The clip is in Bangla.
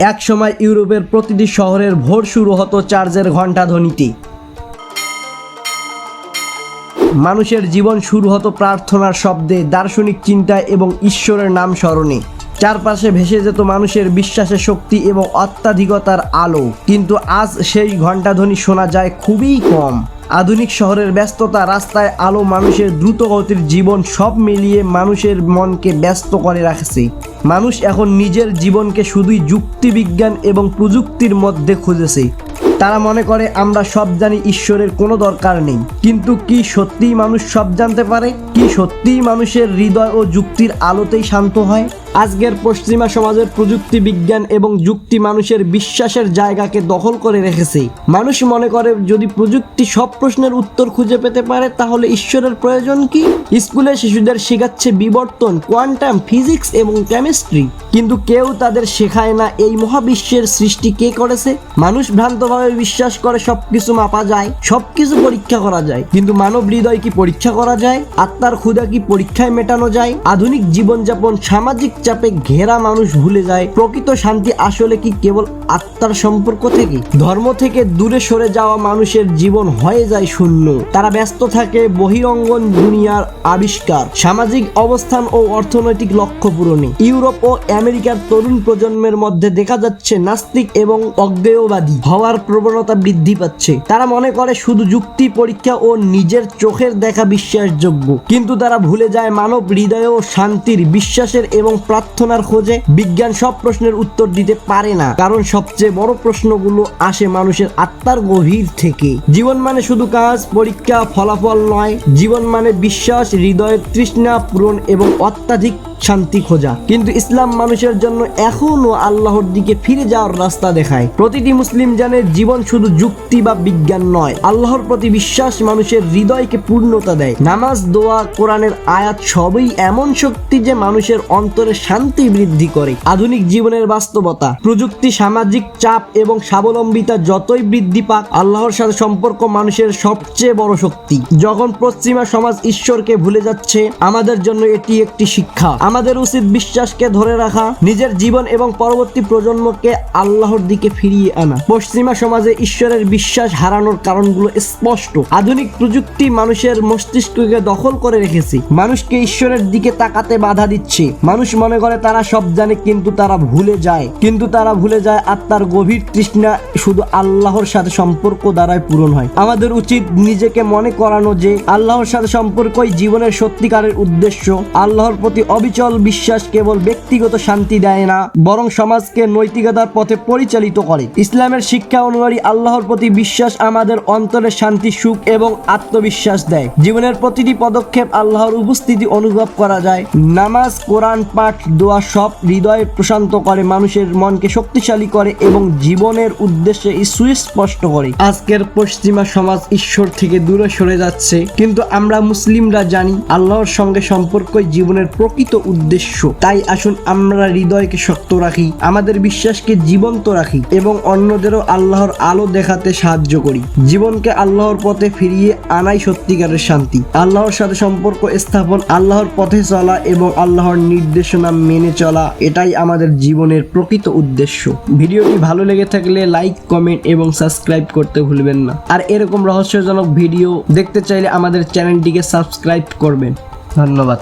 একসময় ইউরোপের প্রতিটি শহরের ভোর শুরু হতো চার্জের ঘণ্টা ধ্বনিতে মানুষের জীবন শুরু হতো প্রার্থনার শব্দে, দার্শনিক চিন্তায় এবং ঈশ্বরের নাম স্মরণে। চারপাশে ভেসে যেত মানুষের বিশ্বাসের শক্তি এবং অত্যাধিকতার আলো। কিন্তু আজ সেই ঘণ্টাধ্বনি শোনা যায় খুবই কম। আধুনিক শহরের ব্যস্ততা, রাস্তায় আলো মানুষের দ্রুত গতির জীবন সব মিলিয়ে মানুষের মনকে ব্যস্ত করে রাখছে। মানুষ এখন নিজের জীবনকে শুধুই যুক্তিবিজ্ঞান এবং প্রযুক্তির মধ্যে খুঁজেছে। তারা মনে করে, আমরা সব জানি ঈশ্বরের কোনো দরকার নেই। কিন্তু কি সত্যিই মানুষ সব জানতে পারে? কি সত্যিই মানুষের হৃদয় ও যুক্তির আলোতেই শান্ত হয়? আজকের পশ্চিমা সমাজের প্রযুক্তি বিজ্ঞান এবং যুক্তি মানুষের বিশ্বাসের জায়গাকে দখল করে রেখেছে। মানুষ মনে করে, যদি প্রযুক্তি সব প্রশ্নের উত্তর খুঁজে পেতে পারে, তাহলে ঈশ্বরের প্রয়োজন কি? স্কুলে শিশুদের শেখাচ্ছে বিবর্তন, কোয়ান্টাম ফিজিক্স এবং কেমিস্ট্রি। কিন্তু কেউ তাদের শেখায় না এই মহাবিশ্বের সৃষ্টি কে করেছে। মানুষ ভ্রান্তভাবে বিশ্বাস করে সবকিছু মাপা যায়, সবকিছু পরীক্ষা করা যায়। কিন্তু মানব হৃদয় কি পরীক্ষা করা যায়? আত্মার ক্ষুধা কি পরীক্ষায় মেটানো যায়? আধুনিক জীবনযাপন, সামাজিক চাপে ঘেরা মানুষ ভুলে যায়। প্রকৃত শান্তি আসলে কি কেবল আত্মার সম্পর্ক থেকে? ধর্ম থেকে দূরে সরে যাওয়া মানুষের জীবন হয়ে যায় শূন্য। তারা ব্যস্ত থাকে বহিরঙ্গন দুনিয়ার আবিষ্কার, সামাজিক অবস্থান ও অর্থনৈতিক লক্ষ্য পূরণে। ইউরোপ ও আমেরিকার তরুণ প্রজন্মের মধ্যে দেখা যাচ্ছে নাস্তিক এবং অজ্ঞেয়বাদী হওয়ার প্রবণতা বৃদ্ধি পাচ্ছে। তারা মনে করে শুধু যুক্তি, পরীক্ষা ও নিজের চোখের দেখা বিশ্বাসযোগ্য। কিন্তু তারা ভুলে যায় মানব হৃদয় ও শান্তির, বিশ্বাসের এবং প্রার্থনার খোঁজে বিজ্ঞান সব প্রশ্নের উত্তর দিতে পারে না। কারণ সবচেয়ে বড় প্রশ্নগুলো আসে মানুষের আত্মার গভীর থেকে। জীবন মানে শুধু কাজ, পরীক্ষা, ফলাফল নয়। জীবন মানে বিশ্বাস, হৃদয়ের তৃষ্ণা পূরণ এবং অত্যাধিক শান্তি খোঁজা। কিন্তু ইসলাম মানুষের জন্য এখনও আল্লাহর দিকে ফিরে যাওয়ার রাস্তা দেখায়। প্রতিটি মুসলিম জানে জীবন শুধু যুক্তি বা বিজ্ঞান নয়, আল্লাহর প্রতি বিশ্বাস মানুষের হৃদয়কে পূর্ণতা দেয়। নামাজ, দোয়া, কোরআনের আয়াত সবই এমন শক্তি যে মানুষের অন্তরে শান্তি বৃদ্ধি করে। আধুনিক জীবনের বাস্তবতা, প্রযুক্তি, সামাজিক চাপ এবং স্বাবলম্বিতা যতই বৃদ্ধি পাক, আল্লাহর সাথে সম্পর্ক মানুষের সবচেয়ে বড় শক্তি। যখন পশ্চিমা সমাজ ঈশ্বরকে ভুলে যাচ্ছে, আমাদের জন্য এটি একটি শিক্ষা। আমাদের উচিত বিশ্বাসকে ধরে রাখা, নিজের জীবন এবং পরবর্তী প্রজন্মকে আল্লাহর দিকে ফিরিয়ে আনা। পশ্চিমা সমাজে ঈশ্বরের বিশ্বাস হারানোর কারণগুলো স্পষ্ট। আধুনিক প্রযুক্তি মানুষের মস্তিষ্ককে দখল করে রেখেছে। মানুষকে ঈশ্বরের দিকে তাকাতে বাধা দিচ্ছে। মানুষ মনে করে তারা সব জানে, কিন্তু তারা ভুলে যায়। কিন্তু তারা ভুলে যায় আত্মার গভীর তৃষ্ণা শুধু আল্লাহর সাথে সম্পর্ক দ্বারাই পূরণ হয়। আমাদের উচিত নিজেকে মনে করানো যে, আল্লাহর সাথে সম্পর্কই জীবনের সত্যিকারের উদ্দেশ্য। আল্লাহর প্রতি অবিচল বিশ্বাস কেবল ব্যক্তিগত শান্তি দেয় না, বরং সমাজকে নৈতিকতার পথে পরিচালিত করে। ইসলামের শিক্ষা অনুযায়ী আল্লাহর প্রতি বিশ্বাস আমাদের অন্তরে শান্তি, সুখ এবং আত্মবিশ্বাস দেয়। জীবনের প্রতিটি পদক্ষেপ আল্লাহর উপস্থিতি অনুভব করা যায়। নামাজ, কোরআন, পাঠ, দোয়া সব হৃদয়ে প্রশান্ত করে, মানুষের মনকে শক্তিশালী করে এবং জীবনের উদ্দেশ্যে সুস্পষ্ট করে। আজকের পশ্চিমা সমাজ ঈশ্বর থেকে দূরে সরে যাচ্ছে। কিন্তু আমরা মুসলিমরা জানি, আল্লাহর সঙ্গে সম্পর্কই জীবনের প্রকৃত উদ্দেশ্য। তাই আসুন আমরা হৃদয়কে শক্ত রাখি, আমাদের বিশ্বাসকে জীবন্ত রাখি এবং অন্যদেরও আল্লাহর আলো দেখাতে সাহায্য করি। জীবনকে আল্লাহর পথে ফিরিয়ে আনাই সত্যিকারের শান্তি। আল্লাহর সাথে সম্পর্ক স্থাপন, আল্লাহর পথে চলা এবং আল্লাহর নির্দেশনা মেনে চলা, এটাই আমাদের জীবনের প্রকৃত উদ্দেশ্য। ভিডিওটি ভালো লেগে থাকলে লাইক, কমেন্ট এবং সাবস্ক্রাইব করতে ভুলবেন না। আর এরকম রহস্যজনক ভিডিও দেখতে চাইলে আমাদের চ্যানেলটিকে সাবস্ক্রাইব করবেন। ধন্যবাদ।